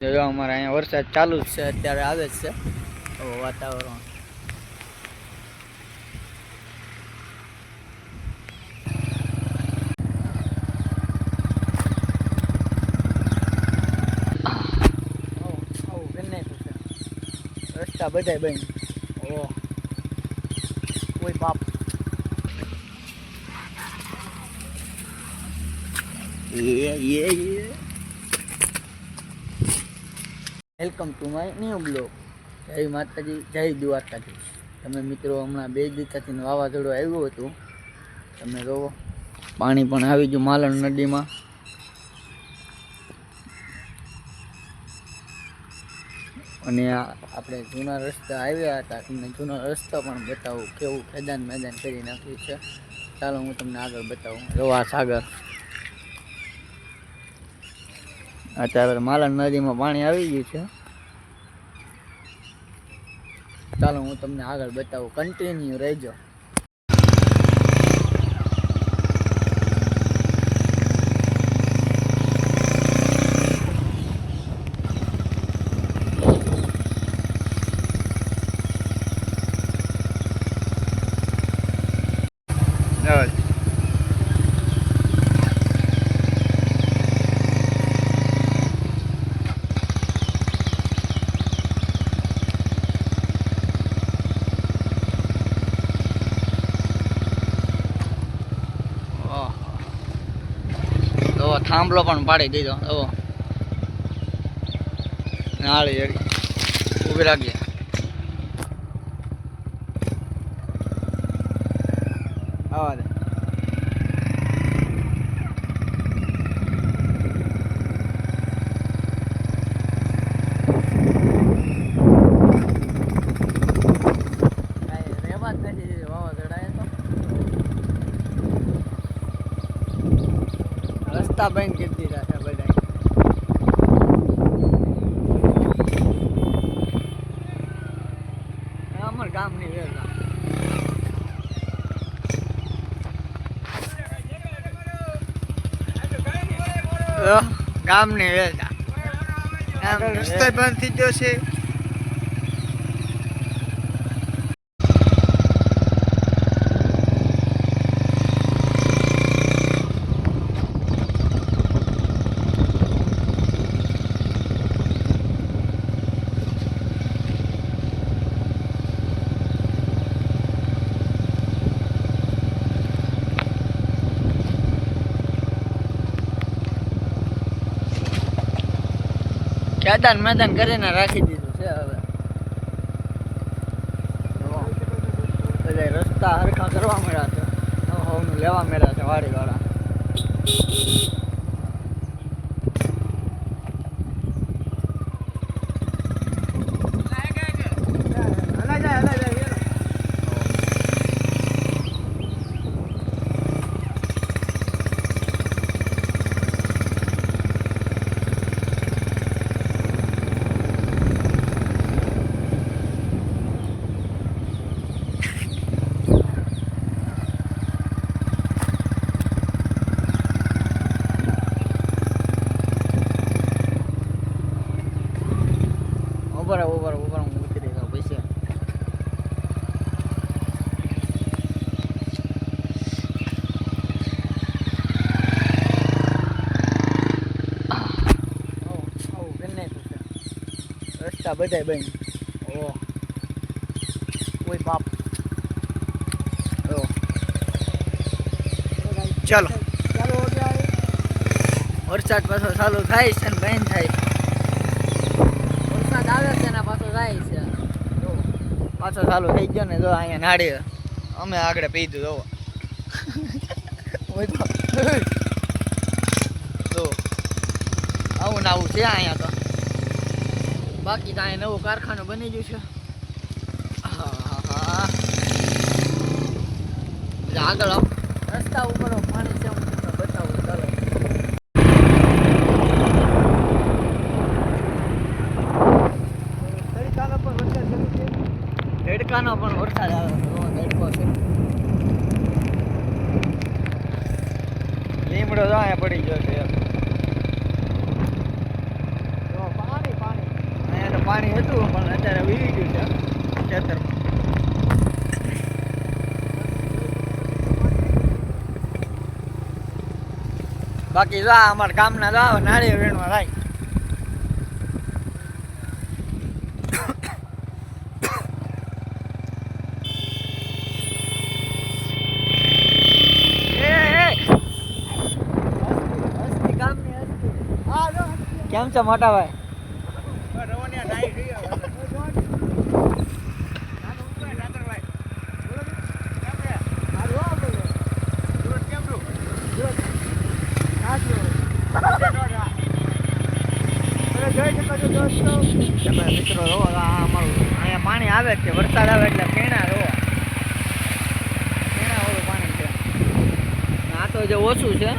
જો અમારે અહીંયા વરસાદ ચાલુ જ છે અત્યારે આવે જ છે. વાતાવરણ. રસ્તા બધાય બન ઓ કોઈ બાપ Yeah, yeah, yeah. Welcome to my new blog જય માતાજી, જય દ્વારકાધીશ. તમે મિત્રો હમણાં બે દિવસથી વાવાઝોડું આવ્યું હતું. તમે જોવો, પાણી પણ આવી ગયું માલણ નદીમાં. અને આપણે જૂના રસ્તા આવ્યા હતા. તમને જૂના રસ્તા પણ બતાવું, કેવું ખેદાન મેદાન કરી નાખ્યું છે. ચાલો હું તમને આગળ બતાવું. રવા સાગર. અત્યારે માલણ નદીમાં પાણી આવી ગયું છે. ચાલો હું તમને આગળ બતાવું કન્ટિન્યુ રહેજો ઓહ. તો થાંભલો પણ પાડી દીધો. એવો નાળી એડી. ઊભી રાખીએ આવા દે કાંઈ રહેવા જ નથી દીધું વાવાઝોડા એ તો રસ્તા બંધ કરી દીધા બધા અમાર ગામની વેલા. ગામની વેલા. રસ્તો બંધ થઈ ગયો છે. ખેદાન મેદાન કરીને રાખી દીધું છે હવે. રસ્તા હરખા કરવા મળ્યા છે. લેવા મળ્યા છે વાડી વાળા ઊભા રહો ઊભા રહો ઊભા હું કરી નાખ્યું છે. રસ્તા બધાય બંધ. ઓ કોઈ બાપ. ચાલો. વરસાદ પાછો ચાલુ થાય છે ને બંધ થાય વરસાદ આવે છે ને પાછો જાય છે જો, પાછો ચાલુ થઈ ગયો ને જો અહીંયા નાડી અમે આગળ પીધું જો તો. આવું ને આવું છે અહીંયા તો. બાકી તો અહીંયા નવું કારખાનું બની ગયું છે. આગળ આવો. રસ્તા ઉપર પાણી છે હું તમને બતાવું ચાલો તડકાનો પણ વરસાદ શરૂ છે તડકાનો પણ વરસાદ આવે છે જો તડકો છે લીમડો તો અહીંયા પડી ગયો છે યાર. જો પાણી પાણી હતું પણ અત્યારે વીવી ગયું છે ખેતરમાં બાકી જો આ અમારા ગામના જો આ નાળિયેર વીણવા થાય એ, એ. હસ્તી ગામની હસ્તી. હા જો કેમ છે મોટા ભાઈ? તમે મિત્રો રહો અમારું અહીંયા પાણી આવે છે વરસાદ આવે એટલે કેણા રહો કેણા વાળું પાણી છે આ તો જે ઓછું છે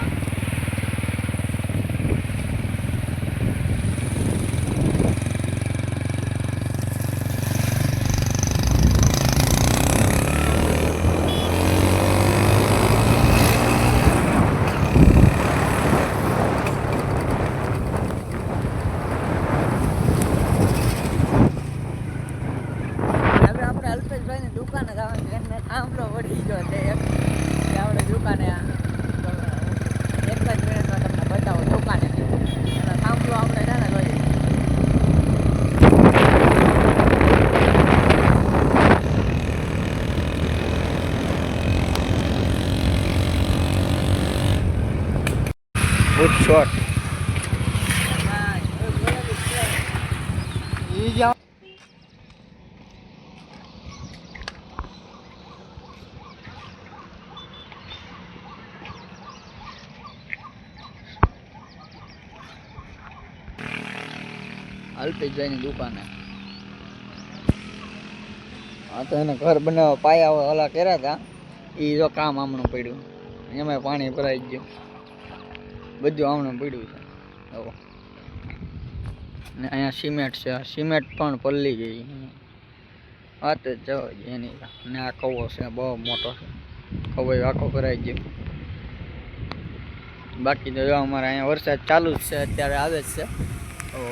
હવે આપણે અલ્પેશભાઈની દુકાને જવાનું છે એમને થાંભલો પડી ગયો છે એક કે આપણે દુકાને આ એક જ મિનિટમાં તમને બતાવો દુકાને એનો થાંભલો આપણે છે ને જોઈએ ગુડ શોટ અલ્પેશભાઈની દુકાને. હા, તો એને ઘર બનાવવા પાયા ઓલા કર્યા હતા એ જો કામ આમણું પડ્યું. એમાં પાણી ભરાઈ ગયું. બધું આવણું પડ્યું છે. આવો. ને અહીંયા સિમેન્ટ છે. સિમેન્ટ પણ પલ્લી ગઈ. વાત જ જવા એની. ને આ કવો છે, બહુ મોટો છે. કવો આખો ભરાઈ ગયો. બાકી તો જો અમારે અહીંયા વરસાદ ચાલુ જ છે, અત્યારે આવે જ છે.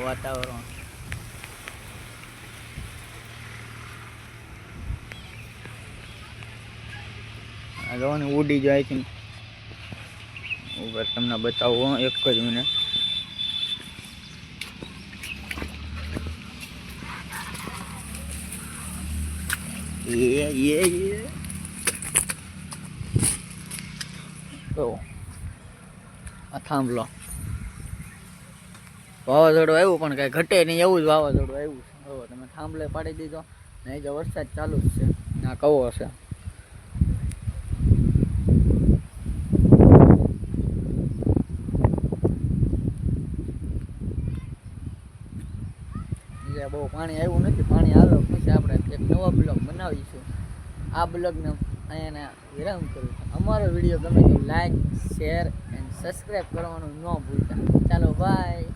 વાતાવરણ. જોવાની ઉડી જાય છે. ઉપર તમને બતાવો એક જ મિનિટ થાંભલો. વાવાઝોડું આવ્યું, પણ કાંઈ ઘટે નહીં, એવું જ વાવાઝોડું આવ્યું છે. તમે થાંભલે પાડી દીધો, ને જે વરસાદ ચાલુ જ છે. ના કવો છે. જે બહુ પાણી આવ્યું નથી. પાણી આવે પછી આપણે એક નવો બ્લોગ બનાવીશું. આ બ્લોગને અહીંયા વિરામ કરું અમારો વીડિયો ગમે તો લાઈક શેર એન્ડ સબસ્ક્રાઈબ કરવાનું ન ભૂલતા. ચાલો બાય